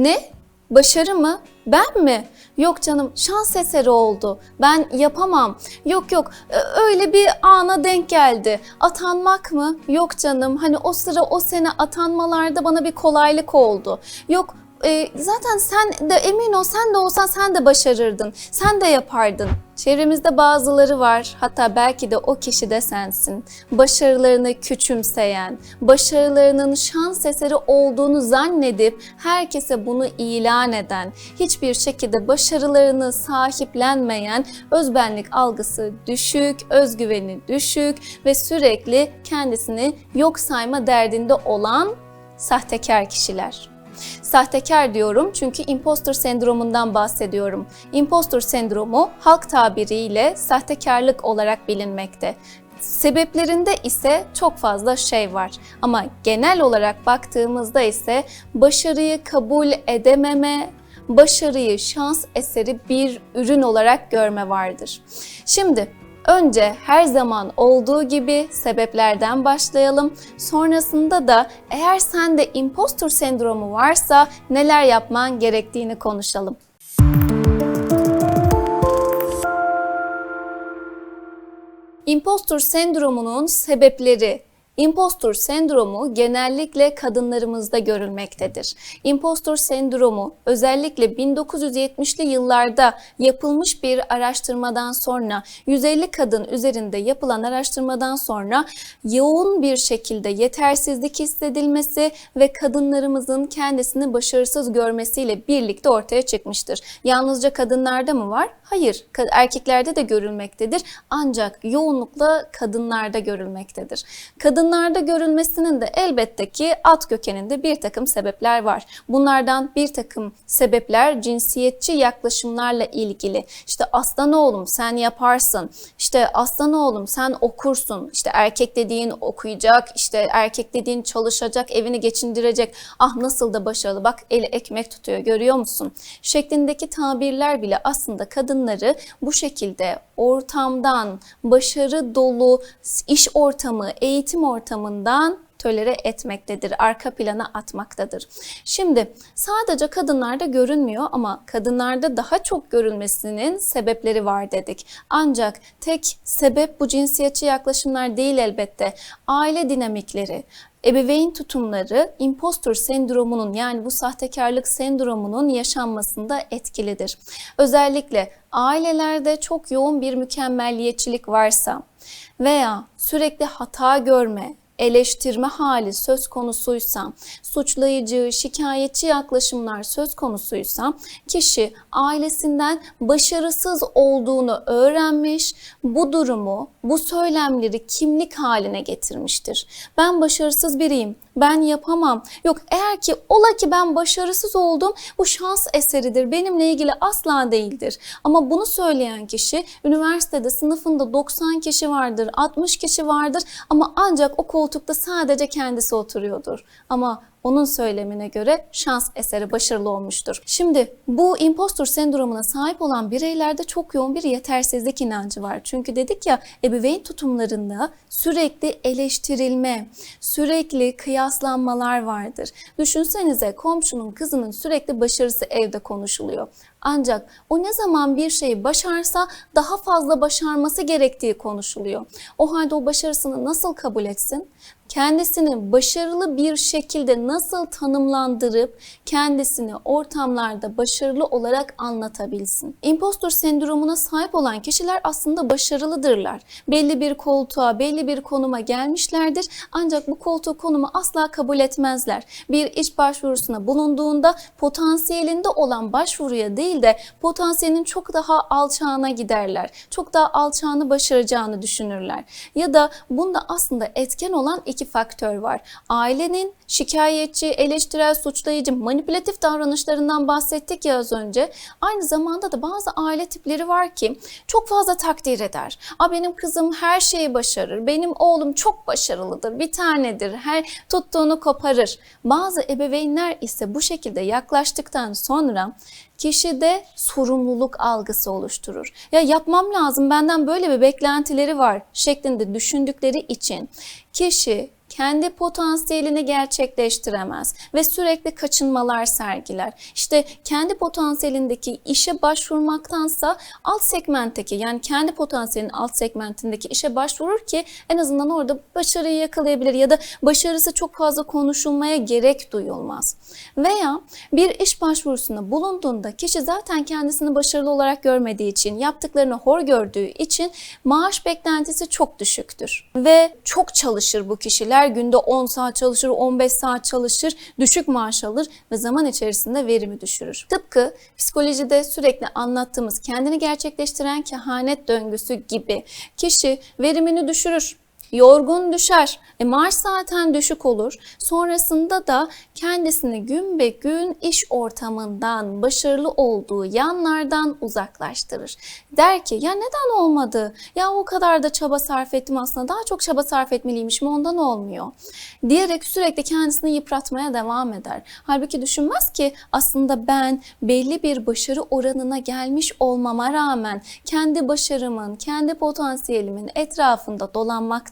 Ne? Başarı mı? Ben mi? Yok canım şans eseri oldu. Ben yapamam. Yok yok e, öyle bir ana denk geldi. Atanmak mı? Yok canım hani o sıra o sene atanmalarda bana bir kolaylık oldu. Yok e, zaten sen de emin ol sen de olsan sen de başarırdın. Sen de yapardın. Çevremizde bazıları var. Hatta belki de o kişi de sensin. Başarılarını küçümseyen, başarılarının şans eseri olduğunu zannedip herkese bunu ilan eden, hiçbir şekilde başarılarını sahiplenmeyen, özbenlik algısı düşük, özgüveni düşük ve sürekli kendisini yok sayma derdinde olan sahtekar kişiler. Sahtekar diyorum çünkü impostor sendromundan bahsediyorum. Impostor sendromu halk tabiriyle sahtekarlık olarak bilinmekte. Sebeplerinde ise çok fazla şey var. Ama genel olarak baktığımızda ise başarıyı kabul edememe, başarıyı şans eseri bir ürün olarak görme vardır. Şimdi Önce her zaman olduğu gibi sebeplerden başlayalım. Sonrasında da eğer sende impostor sendromu varsa neler yapman gerektiğini konuşalım. Impostor sendromunun sebepleri Impostor sendromu genellikle kadınlarımızda görülmektedir. Impostor sendromu özellikle 1970'li yıllarda yapılmış bir araştırmadan sonra 150 kadın üzerinde yapılan araştırmadan sonra yoğun bir şekilde yetersizlik hissedilmesi ve kadınlarımızın kendisini başarısız görmesiyle birlikte ortaya çıkmıştır. Yalnızca kadınlarda mı var? Hayır, erkeklerde de görülmektedir ancak yoğunlukla kadınlarda görülmektedir. Kadınlarda görülmesinin de elbette ki alt kökeninde bir takım sebepler var. Bunlardan bir takım sebepler cinsiyetçi yaklaşımlarla ilgili. İşte aslan oğlum sen yaparsın, işte aslan oğlum sen okursun, işte erkek dediğin okuyacak, işte erkek dediğin çalışacak, evini geçindirecek. Ah nasıl da başarılı bak eli ekmek tutuyor görüyor musun? Şeklindeki tabirler bile aslında kadın kadınları bu şekilde ortamdan, başarı dolu iş ortamı, eğitim ortamından tölere etmektedir, arka plana atmaktadır. Şimdi sadece kadınlarda görünmüyor ama kadınlarda daha çok görülmesinin sebepleri var dedik. Ancak tek sebep bu cinsiyetçi yaklaşımlar değil elbette. Aile dinamikleri, ebeveyn tutumları impostor sendromunun yani bu sahtekarlık sendromunun yaşanmasında etkilidir. Özellikle ailelerde çok yoğun bir mükemmelliyetçilik varsa veya sürekli hata görme, eleştirme hali söz konusuysa, suçlayıcı, şikayetçi yaklaşımlar söz konusuysa kişi ailesinden başarısız olduğunu öğrenmiş, bu durumu, bu söylemleri kimlik haline getirmiştir. Ben başarısız biriyim, ben yapamam. Yok eğer ki ola ki ben başarısız oldum bu şans eseridir. Benimle ilgili asla değildir. Ama bunu söyleyen kişi üniversitede sınıfında 90 kişi vardır, 60 kişi vardır ama ancak o koltukta sadece kendisi oturuyordur. Ama onun söylemine göre şans eseri başarılı olmuştur. Şimdi bu impostor sendromuna sahip olan bireylerde çok yoğun bir yetersizlik inancı var. Çünkü dedik ya ebeveyn tutumlarında sürekli eleştirilme, sürekli kıyaslanmalar vardır. Düşünsenize komşunun kızının sürekli başarısı evde konuşuluyor. Ancak o ne zaman bir şeyi başarsa daha fazla başarması gerektiği konuşuluyor. O halde o başarısını nasıl kabul etsin? kendisini başarılı bir şekilde nasıl tanımlandırıp kendisini ortamlarda başarılı olarak anlatabilsin. Impostor sendromuna sahip olan kişiler aslında başarılıdırlar. Belli bir koltuğa, belli bir konuma gelmişlerdir ancak bu koltuğu konumu asla kabul etmezler. Bir iş başvurusuna bulunduğunda potansiyelinde olan başvuruya değil de potansiyelinin çok daha alçağına giderler. Çok daha alçağını başaracağını düşünürler. Ya da bunda aslında etken olan iki faktör var. Ailenin şikayetçi, eleştirel, suçlayıcı, manipülatif davranışlarından bahsettik ya az önce. Aynı zamanda da bazı aile tipleri var ki çok fazla takdir eder. A benim kızım her şeyi başarır. Benim oğlum çok başarılıdır. Bir tanedir. Her tuttuğunu koparır. Bazı ebeveynler ise bu şekilde yaklaştıktan sonra kişide sorumluluk algısı oluşturur. Ya yapmam lazım benden böyle bir beklentileri var şeklinde düşündükleri için kişi kendi potansiyelini gerçekleştiremez ve sürekli kaçınmalar sergiler. İşte kendi potansiyelindeki işe başvurmaktansa alt segmentteki yani kendi potansiyelinin alt segmentindeki işe başvurur ki en azından orada başarıyı yakalayabilir ya da başarısı çok fazla konuşulmaya gerek duyulmaz. Veya bir iş başvurusunda bulunduğunda kişi zaten kendisini başarılı olarak görmediği için, yaptıklarını hor gördüğü için maaş beklentisi çok düşüktür. Ve çok çalışır bu kişiler. Günde 10 saat çalışır, 15 saat çalışır, düşük maaş alır ve zaman içerisinde verimi düşürür. Tıpkı psikolojide sürekli anlattığımız kendini gerçekleştiren kehanet döngüsü gibi kişi verimini düşürür yorgun düşer. E maaş zaten düşük olur. Sonrasında da kendisini gün be gün iş ortamından, başarılı olduğu yanlardan uzaklaştırır. Der ki ya neden olmadı? Ya o kadar da çaba sarf ettim aslında daha çok çaba sarf etmeliymişim ondan olmuyor. Diyerek sürekli kendisini yıpratmaya devam eder. Halbuki düşünmez ki aslında ben belli bir başarı oranına gelmiş olmama rağmen kendi başarımın, kendi potansiyelimin etrafında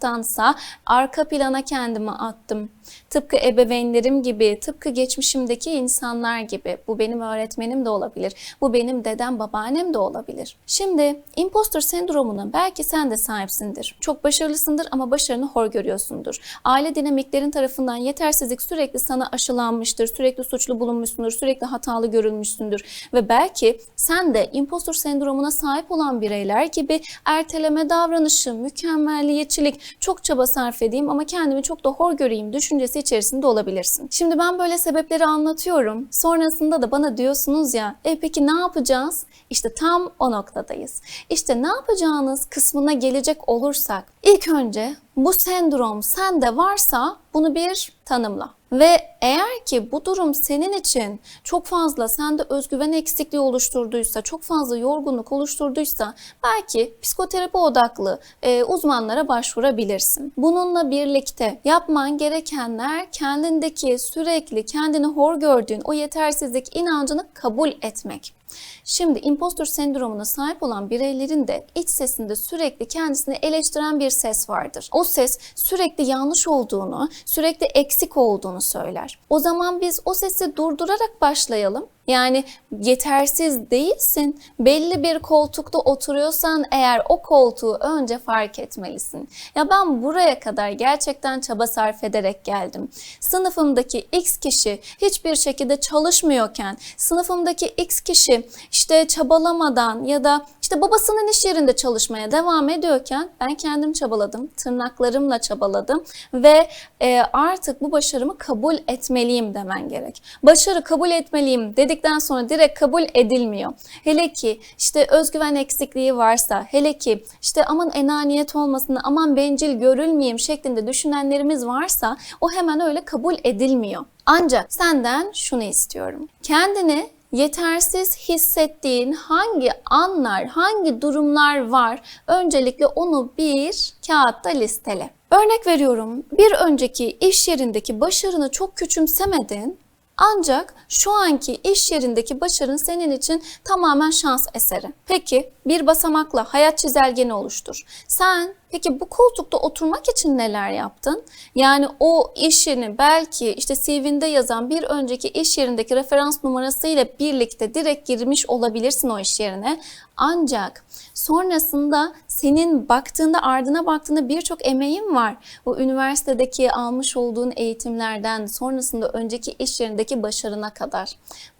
dolanmaktansa arka plana kendimi attım. Tıpkı ebeveynlerim gibi, tıpkı geçmişimdeki insanlar gibi. Bu benim öğretmenim de olabilir. Bu benim dedem, babaannem de olabilir. Şimdi impostor sendromuna belki sen de sahipsindir. Çok başarılısındır ama başarını hor görüyorsundur. Aile dinamiklerin tarafından yetersizlik sürekli sana aşılanmıştır. Sürekli suçlu bulunmuşsundur. Sürekli hatalı görülmüşsündür. Ve belki sen de impostor sendromuna sahip olan bireyler gibi erteleme davranışı, mükemmelliyetçilik, çok çaba sarf edeyim ama kendimi çok da hor göreyim düşüncesi içerisinde olabilirsin. Şimdi ben böyle sebepleri anlatıyorum. Sonrasında da bana diyorsunuz ya, e peki ne yapacağız? İşte tam o noktadayız. İşte ne yapacağınız kısmına gelecek olursak, ilk önce bu sendrom sende varsa bunu bir tanımla. Ve eğer ki bu durum senin için çok fazla sende özgüven eksikliği oluşturduysa, çok fazla yorgunluk oluşturduysa belki psikoterapi odaklı e, uzmanlara başvurabilirsin. Bununla birlikte yapman gerekenler kendindeki sürekli kendini hor gördüğün o yetersizlik inancını kabul etmek. Şimdi impostor sendromuna sahip olan bireylerin de iç sesinde sürekli kendisini eleştiren bir ses vardır. O ses sürekli yanlış olduğunu, sürekli eksik olduğunu söyler. O zaman biz o sesi durdurarak başlayalım. Yani yetersiz değilsin. Belli bir koltukta oturuyorsan eğer o koltuğu önce fark etmelisin. Ya ben buraya kadar gerçekten çaba sarf ederek geldim. Sınıfımdaki X kişi hiçbir şekilde çalışmıyorken, sınıfımdaki X kişi işte çabalamadan ya da işte babasının iş yerinde çalışmaya devam ediyorken ben kendim çabaladım, tırnaklarımla çabaladım ve e, artık bu başarımı kabul etmeliyim demen gerek. Başarı kabul etmeliyim dedikten sonra direkt kabul edilmiyor. Hele ki işte özgüven eksikliği varsa, hele ki işte aman enaniyet olmasın, aman bencil görülmeyeyim şeklinde düşünenlerimiz varsa o hemen öyle kabul edilmiyor. Ancak senden şunu istiyorum. Kendini yetersiz hissettiğin hangi anlar, hangi durumlar var? Öncelikle onu bir kağıtta listele. Örnek veriyorum, bir önceki iş yerindeki başarını çok küçümsemedin ancak şu anki iş yerindeki başarın senin için tamamen şans eseri. Peki bir basamakla hayat çizelgeni oluştur. Sen peki bu koltukta oturmak için neler yaptın? Yani o işini belki işte CV'nde yazan bir önceki iş yerindeki referans numarası ile birlikte direkt girmiş olabilirsin o iş yerine. Ancak sonrasında senin baktığında ardına baktığında birçok emeğin var. Bu üniversitedeki almış olduğun eğitimlerden sonrasında önceki iş yerindeki başarına kadar.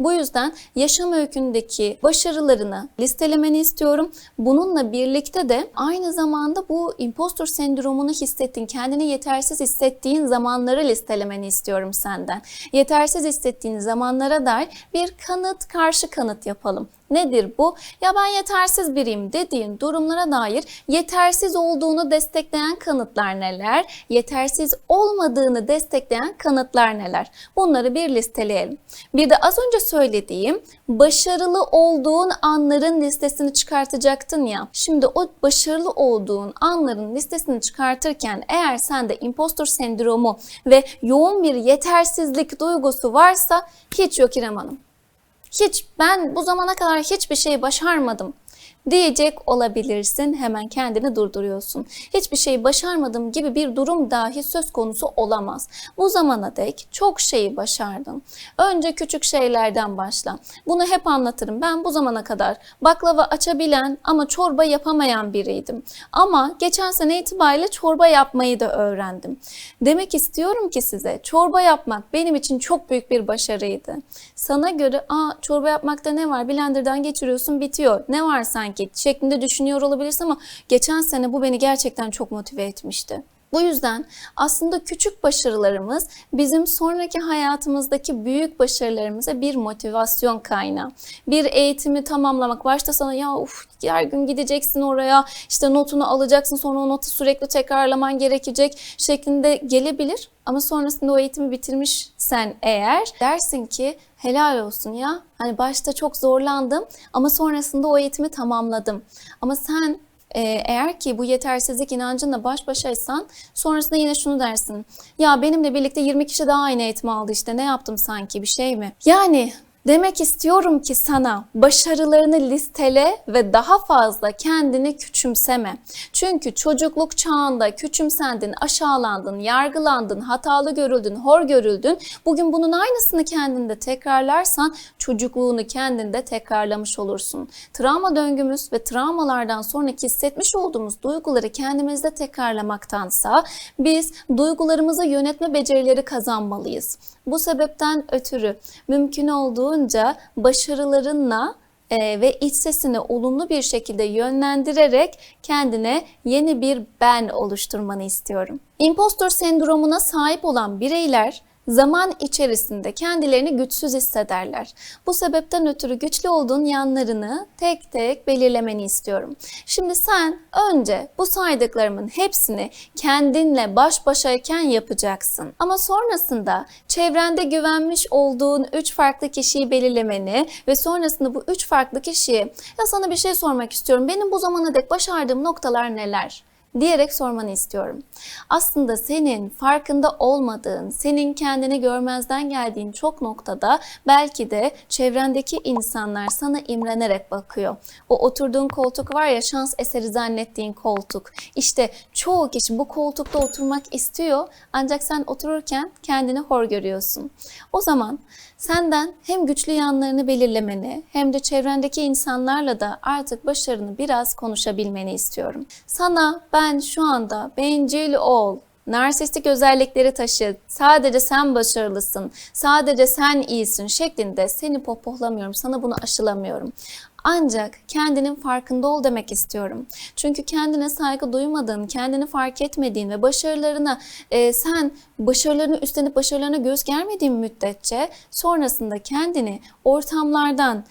Bu yüzden yaşam öykündeki başarılarını listelemeni istiyorum. Bununla birlikte de aynı zamanda bu impostor sendromunu hissettiğin, kendini yetersiz hissettiğin zamanları listelemeni istiyorum senden. Yetersiz hissettiğin zamanlara dair bir kanıt, karşı kanıt yapalım. Nedir bu? Ya ben yetersiz biriyim dediğin durumlara dair yetersiz olduğunu destekleyen kanıtlar neler? Yetersiz olmadığını destekleyen kanıtlar neler? Bunları bir listeleyelim. Bir de az önce söylediğim başarılı olduğun anların listesini çıkartacaktın ya. Şimdi o başarılı olduğun anların listesini çıkartırken eğer sende impostor sendromu ve yoğun bir yetersizlik duygusu varsa hiç yok İrem Hanım. Hiç ben bu zamana kadar hiçbir şey başarmadım diyecek olabilirsin. Hemen kendini durduruyorsun. Hiçbir şeyi başarmadım gibi bir durum dahi söz konusu olamaz. Bu zamana dek çok şeyi başardın. Önce küçük şeylerden başla. Bunu hep anlatırım. Ben bu zamana kadar baklava açabilen ama çorba yapamayan biriydim. Ama geçen sene itibariyle çorba yapmayı da öğrendim. Demek istiyorum ki size çorba yapmak benim için çok büyük bir başarıydı. Sana göre aa çorba yapmakta ne var? Blender'dan geçiriyorsun bitiyor. Ne var sanki? Şeklinde düşünüyor olabilirsin ama geçen sene bu beni gerçekten çok motive etmişti. Bu yüzden aslında küçük başarılarımız bizim sonraki hayatımızdaki büyük başarılarımıza bir motivasyon kaynağı. Bir eğitimi tamamlamak, başta sana ya uf her gün gideceksin oraya, işte notunu alacaksın, sonra o notu sürekli tekrarlaman gerekecek şeklinde gelebilir. Ama sonrasında o eğitimi bitirmişsen eğer dersin ki helal olsun ya. Hani başta çok zorlandım ama sonrasında o eğitimi tamamladım. Ama sen ee, eğer ki bu yetersizlik inancınla baş başaysan sonrasında yine şunu dersin. Ya benimle birlikte 20 kişi daha aynı eğitim aldı işte ne yaptım sanki bir şey mi? Yani Demek istiyorum ki sana başarılarını listele ve daha fazla kendini küçümseme. Çünkü çocukluk çağında küçümsendin, aşağılandın, yargılandın, hatalı görüldün, hor görüldün. Bugün bunun aynısını kendinde tekrarlarsan çocukluğunu kendinde tekrarlamış olursun. Travma döngümüz ve travmalardan sonraki hissetmiş olduğumuz duyguları kendimizde tekrarlamaktansa biz duygularımızı yönetme becerileri kazanmalıyız. Bu sebepten ötürü mümkün olduğunca başarılarınla e, ve iç sesini olumlu bir şekilde yönlendirerek kendine yeni bir ben oluşturmanı istiyorum. Impostor sendromuna sahip olan bireyler zaman içerisinde kendilerini güçsüz hissederler. Bu sebepten ötürü güçlü olduğun yanlarını tek tek belirlemeni istiyorum. Şimdi sen önce bu saydıklarımın hepsini kendinle baş başayken yapacaksın. Ama sonrasında çevrende güvenmiş olduğun üç farklı kişiyi belirlemeni ve sonrasında bu üç farklı kişiye ya sana bir şey sormak istiyorum. Benim bu zamana dek başardığım noktalar neler? Diyerek sormanı istiyorum. Aslında senin farkında olmadığın, senin kendini görmezden geldiğin çok noktada belki de çevrendeki insanlar sana imrenerek bakıyor. O oturduğun koltuk var ya şans eseri zannettiğin koltuk. İşte çoğu kişi bu koltukta oturmak istiyor ancak sen otururken kendini hor görüyorsun. O zaman senden hem güçlü yanlarını belirlemeni hem de çevrendeki insanlarla da artık başarını biraz konuşabilmeni istiyorum. Sana ben şu anda bencil ol, narsistik özellikleri taşı, sadece sen başarılısın, sadece sen iyisin şeklinde seni pohpohlamıyorum, sana bunu aşılamıyorum. Ancak kendinin farkında ol demek istiyorum. Çünkü kendine saygı duymadığın, kendini fark etmediğin ve başarılarına e, sen başarılarını üstlenip başarılarına göz germediğin müddetçe sonrasında kendini ortamlardan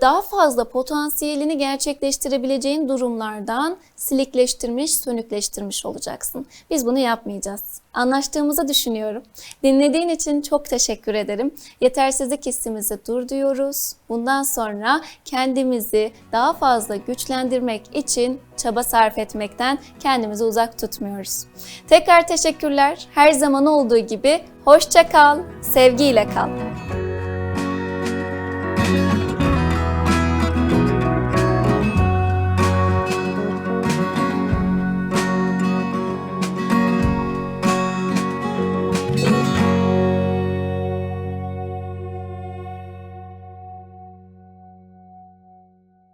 daha fazla potansiyelini gerçekleştirebileceğin durumlardan silikleştirmiş, sönükleştirmiş olacaksın. Biz bunu yapmayacağız. Anlaştığımızı düşünüyorum. Dinlediğin için çok teşekkür ederim. Yetersizlik hissimizi dur diyoruz. Bundan sonra kendimizi daha fazla güçlendirmek için çaba sarf etmekten kendimizi uzak tutmuyoruz. Tekrar teşekkürler. Her zaman olduğu gibi hoşça kal, sevgiyle kal.